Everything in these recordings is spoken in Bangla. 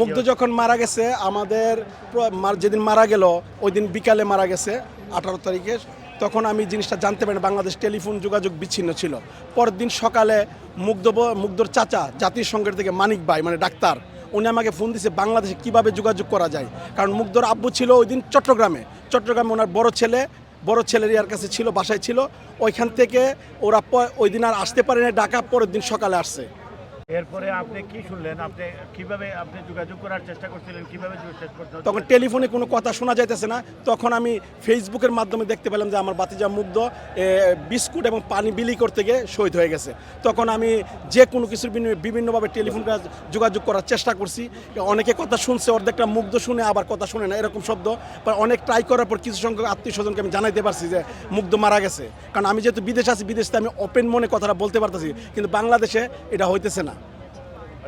মুগ্ধ যখন মারা গেছে, আমাদের যেদিন মারা গেল ওই দিন বিকালে মারা গেছে, আঠারো তারিখে। তখন আমি জিনিসটা জানতে পারি বাংলাদেশ টেলিফোন যোগাযোগ বিচ্ছিন্ন ছিল। পরের দিন সকালে মুগ্ধ মুগ্ধর চাচা জাতীয় সংঘের থেকে মানিক ভাই মানে ডাক্তার, উনি আমাকে ফোন দিছে বাংলাদেশে কীভাবে যোগাযোগ করা যায়? কারণ মুগ্ধর আব্বু ছিল ওই দিন চট্টগ্রামে। চট্টগ্রামে ওনার বড় ছেলে, বড় ছেলের ইয়ার কাছে ছিল, বাসায় ছিল। ওইখান থেকে ওরা ওই দিন আর আসতে পারে না ঢাকা পরের দিন সকালে আসছে। এরপরে আপনি কি শুনলেন? আপনি কীভাবে আপনি যোগাযোগ করার চেষ্টা করছিলেন? কীভাবে তখন টেলিফোনে কোনো কথা শোনা যাইতেছে না। তখন আমি ফেসবুকের মাধ্যমে দেখতে পেলাম যে আমার বাতিজা মুগ্ধ বিস্কুট এবং পানি বিলি করতে গিয়ে শহীদ হয়ে গেছে। তখন আমি যে কোনো কিছুর বিনিময়ে বিভিন্নভাবে টেলিফোন যোগাযোগ করার চেষ্টা করছি। অনেকে কথা শুনছে, অর্ধেকটা মুগ্ধ শুনে আবার কথা শুনে না, এরকম শব্দ। অনেক ট্রাই করার পর কিছু সংখ্যক আত্মীয় স্বজনকে আমি জানাইতে পারছি যে মুগ্ধ মারা গেছে। কারণ আমি যেহেতু বিদেশ আছি, বিদেশে আমি ওপেন মনে কথাটা বলতে পারতেছি, কিন্তু বাংলাদেশে এটা হইতেছে না।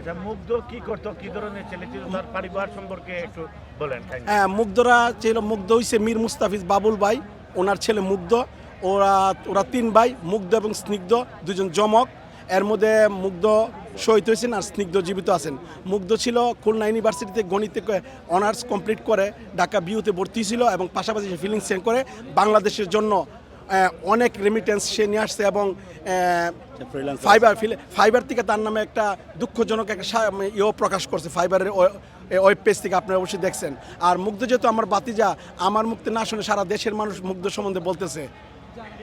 আচ্ছা মুগ্ধ কি করতো? কি ধরনের ছেলে ছিল? তার পরিবার সম্পর্কে একটু বলেন হ্যাঁ মুগ্ধরা ছিল, মুগ্ধ হইছে মীর মুস্তাফিজ বাবুল ভাই, ওনার ছেলে মুগ্ধ, ওরা ওরা তিন ভাই, মুগ্ধ এবং স্নিগ্ধ, দুজন জমক এর মধ্যে মুগ্ধ শহীদ হয়েছেন আর স্নিগ্ধ জীবিত আছেন। মুগ্ধ ছিল খুলনা ইউনিভার্সিটিতে গণিতে অনার্স কমপ্লিট করে, ঢাকা বিউতে ভর্তি ছিল এবং পাশাপাশি সে ফিলিংস সেন্ড করে বাংলাদেশের জন্য অনেক রেমিটেন্স সে নিয়ে আসছে এবং ফাইবার ফিলে ফাইবার থেকে তার নামে একটা দুঃখজনক একটা মানে ইয়েও প্রকাশ করছে ফাইবারের ওয়েব পেজ থেকে আপনারা অবশ্যই দেখছেন। আর মুগ্ধ যেহেতু আমার বাতিজা আমার মুক্তি না শুনে সারা দেশের মানুষ মুগ্ধ সম্বন্ধে বলতেছে।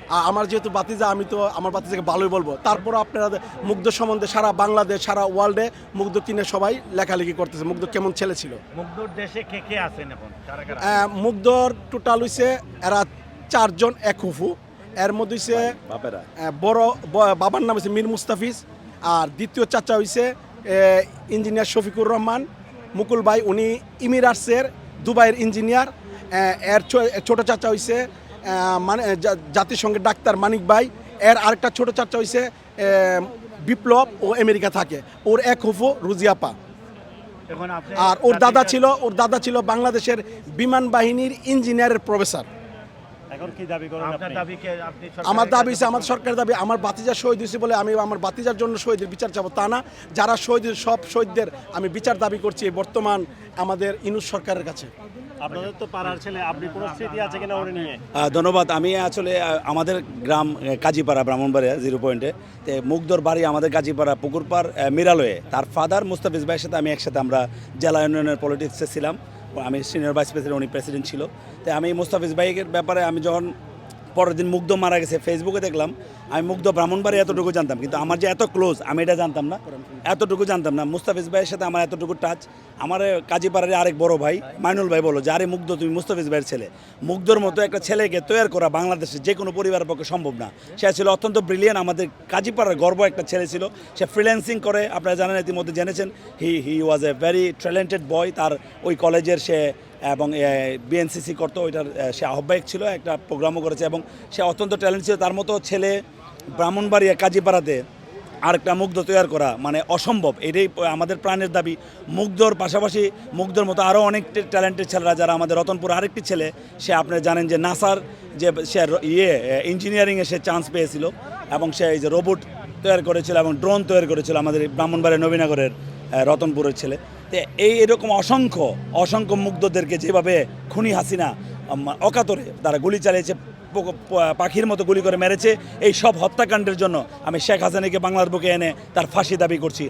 আ- আমার যেহেতু বাতিজা আমি তো আমার বাতিজাকে ভালোই বলব। তারপর আপনারা মুগ্ধ সম্বন্ধে সারা বাংলাদেশ সারা ওয়ার্ল্ডে মুগ্ধ কিনে সবাই লেখালেখি করতেছে। মুগ্ধ কেমন ছেলে ছিল? মুগ্ধর দেশে কে কে আছেন এখন? কারা কারা? আহ, মুগ্ধর টোটাল হইছে এরা চারজন এক হুফু এর মধ্যে হইছে বাপেরা। বড় বাবার নাম হচ্ছে মীর মুস্তাফিজ। আর দ্বিতীয় চাচা হইছে ইঞ্জিনিয়ার শফিকুর রহমান। মুকুল ভাই উনি ইমিরাটসের দুবাইয়ের ইঞ্জিনিয়ার। এর ছো- ছোট চাচা হইছে মানে জাতিসংঘের ডাক্তার মানিক ভাই। এর আরেকটা ছোট চাচা হইছে বিপ্লব ও আমেরিকা থাকে। ওর এক হুফু রুজিয়াপা আর ওর দাদা ছিল ওর দাদা ছিল বাংলাদেশের বিমান বাহিনীর ইঞ্জিনিয়ারের প্রফেসর। এখন কি দাবি করেন আপনার দাবিকে আপনি আমার দাবি হচ্ছে আমার সরকারের দাবি আমার বাতিজা শহীদ হয়েছে বলে আমি আমার বাতিজার জন্য শহীদের বিচার চাবো। তা না যারা শহীদ সব শহীদদের আমি বিচার দাবি করছি বর্তমান আমাদের ইনুস সরকারের কাছে। আপনাদের তো পাড়ার ছেলে আপনি কোনো স্মৃতি আছে কিনা ওরে নিয়ে? ধন্যবাদ। আমি আসলে আমাদের গ্রাম কাজীপাড়া ব্রাহ্মণবাড়িয়া জিরো পয়েন্টে তে মুগদর বাড়ি আমাদের কাজীপাড়া পুকুরপাড় মিরালয়ে। তার ফাদার মুস্তাফিজ ভাইয়ের সাথে আমি একসাথে আমরা জেলা ইউনিয়নের পলিটিক্সে ছিলাম। আমি সিনিয়র ভাইস প্রেসিডেন্ট উনি প্রেসিডেন্ট ছিল। তাই আমি মুস্তাফিজ ভাইয়ের ব্যাপারে আমি যখন পরের দিন মুগ্ধ মারা গেছে ফেসবুকে দেখলাম, আমি মুগ্ধ ব্রাহ্মণবাড়ি এতটুকু জানতাম। কিন্তু আমার যে এত ক্লোজ আমি এটা জানতাম না। এতটুকু জানতাম না। মুস্তাফিজ ভাইয়ের সাথে আমার এতটুকু টাচ আমার কাজীপাড়ার আরেক বড় ভাই, মাইনুল ভাই বলো, যে আরে মুগ্ধ তুমি মুস্তাফিজ ভাইয়ের ছেলে। মুগ্ধর মতো একটা ছেলেকে তৈরি করা বাংলাদেশে যে কোনো পরিবারের পক্ষে সম্ভব না। সে ছিল অত্যন্ত ব্রিলিয়ান আমাদের কাজীপাড়ার গর্ব একটা ছেলে ছিল। সে ফ্রিল্যান্সিং করে, আপনারা জানেন ইতিমধ্যে জেনেছেন হি হি ওয়াজ এ ভেরি ট্যালেন্টেড বয় তার ওই কলেজের সে এবং বিএনসিসি করতো, ওইটার সে আহ্বায়ক ছিল, একটা প্রোগ্রামও করেছে এবং সে অত্যন্ত ট্যালেন্ট ছিল। তার মতো ছেলে ব্রাহ্মণবাড়িয়া কাজীপাড়াতে আরেকটা মুগ্ধ তৈরি করা মানে অসম্ভব। এটাই আমাদের প্রাণের দাবি। মুগ্ধর পাশাপাশি মুগ্ধর মতো আরও অনেক ট্যালেন্টেড ছেলেরা যারা আমাদের রতনপুর আরেকটি ছেলে, সে আপনি জানেন যে নাসার যে সে ইয়ে ইঞ্জিনিয়ারিংয়ে সে চান্স পেয়েছিল এবং সে এই যে রোবট তৈরি করেছিল এবং ড্রোন তৈরি করেছিল আমাদের এই ব্রাহ্মণবাড়িয়া নবীনগরের রতনপুরের ছেলে। তো এই এরকম অসংখ্য অসংখ্য মুগ্ধদেরকে যেভাবে খুনি হাসিনা অকাতরে তারা গুলি চালিয়েছে পাখির মতো গুলি করে মেরেছে। এই সব হত্যাকাণ্ডের জন্য আমি শেখ হাসিনাকে বাংলার বুকে এনে তার ফাঁসি দাবি করছি।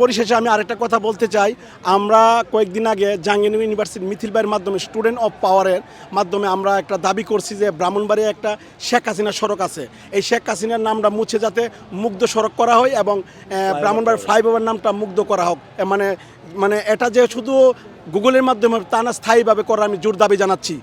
পরিশেষে আমি আরেকটা কথা বলতে চাই। আমরা কয়েকদিন আগে জাহাঙ্গীর ইউনিভার্সিটি মিথিল ভাইয়ের মাধ্যমে স্টুডেন্ট অফ পাওয়ারের মাধ্যমে আমরা একটা দাবি করছি যে ব্রাহ্মণবাড়িয়া একটা শেখ হাসিনা সড়ক আছে। এই শেখ হাসিনার নামটা মুছে যাতে মুগ্ধ সড়ক করা হয় এবং ব্রাহ্মণবাড়ির ফ্লাইওভার নামটা মুগ্ধ করা হোক। মানে মানে এটা যে শুধু গুগলের মাধ্যমে তা না স্থায়ীভাবে করার আমি জোর দাবি জানাচ্ছি।